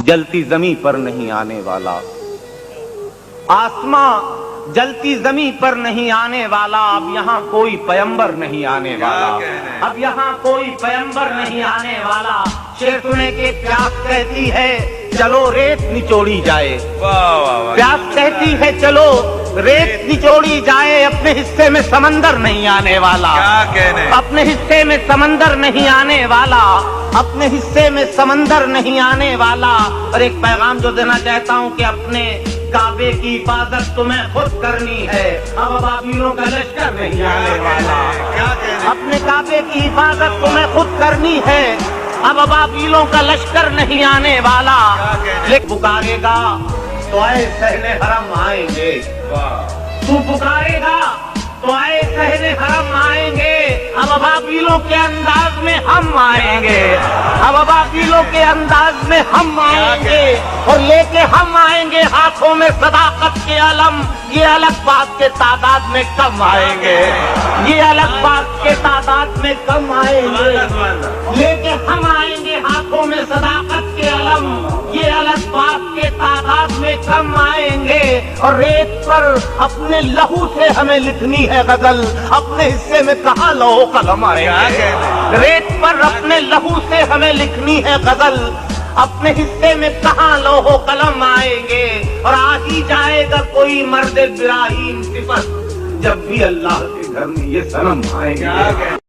जलती जमी पर नहीं आने वाला। आसमां जलती जमी पर नहीं आने वाला। अब यहाँ कोई पैंबर नहीं आने वाला। अब यहाँ कोई पैंबर नहीं आने वाला। शेर सुने के प्यास कहती है चलो रेत निचोड़ी जाए। प्यास कहती है चलो रेत निचोड़ी जाए अपने हिस्से में समंदर नहीं आने वाला। क्या कहने? अपने हिस्से में समंदर नहीं आने वाला। अपने हिस्से में समंदर नहीं आने वाला। और एक पैगाम जो देना चाहता हूँ कि अपने काबे की हिफाजत तुम्हें खुद करनी है। अब अबाबीलों का लश्कर नहीं आने वाला। क्या कहने? अपने काबे की हिफाजत तुम्हें खुद करनी है। अब अबाबीलों का लश्कर नहीं आने वाला? लेकिन पुकारेगा तो आए सहने हरम आएँगे। तू पुकारेगा तो आए सहने हरम आएँगे। अब अबाबीलों के अंदाज में हम आएँगे। अब अबाबीलों के अंदाज में हम आएँगे। और लेके हम आएँगे हाथों में सदाकत के अलम। ये अलग बात के तादाद में कम आएँगे। ये अलग बात के तादाद में कम आएँगे। लेके हम आएँगे हाथों में सदाकत के अलम। ये अलग बात के तादाद में कम आएँगे और रेत पर अपने लहू से हमें लिखनी है गज़ल। अपने हिस्से में कहा लहो कलम आएँगे रेत पर अपने लहू से हमें लिखनी है गज़ल। अपने हिस्से में कहा लोहो कलम आएँगे। और आ ही जाएगा कोई मर्द इब्राहिम सिफत। जब भी अल्लाह के घर में ये सनम आएँगे।